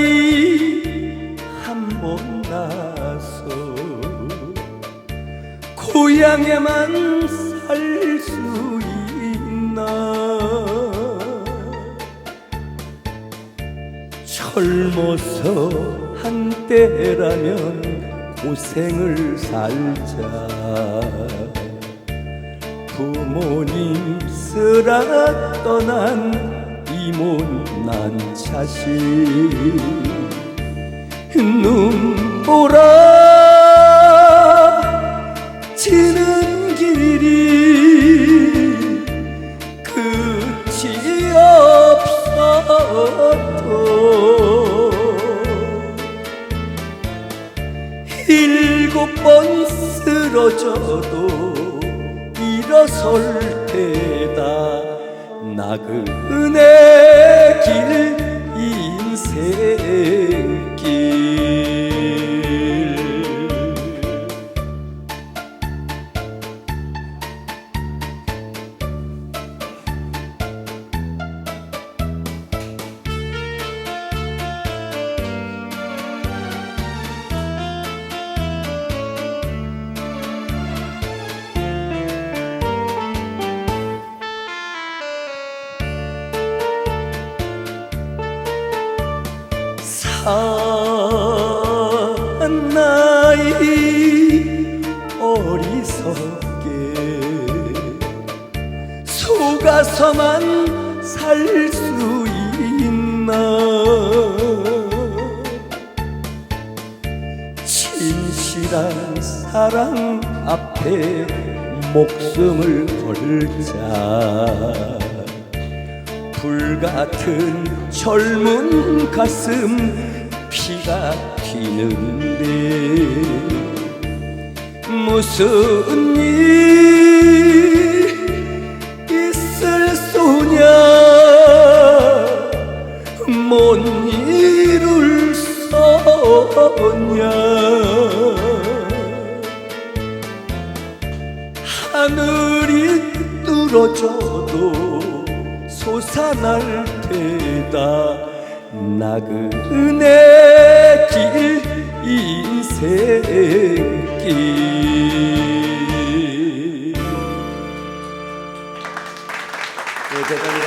사나이 한 번 나서 고향에만 살 수 있나? 젊어서 한때라면 고생을 살자. 부모님 쓰라 떠난 이 못난 자식. 눈보라. 지는 길이 끝이 없어도 일곱 번 쓰러져도 일어설 때다 나그네 길 사나이 어리석게. 속아서만 살 수 있나? 진실한 사랑 앞에 목숨을 걸자. 불같은 젊은 가슴 피가 튀는데 무슨 일 있을 소냐? 못 이룰 소냐? 하늘이 뚫어져도 솟아날 테다 나그네 길 인생길 네, 대단히.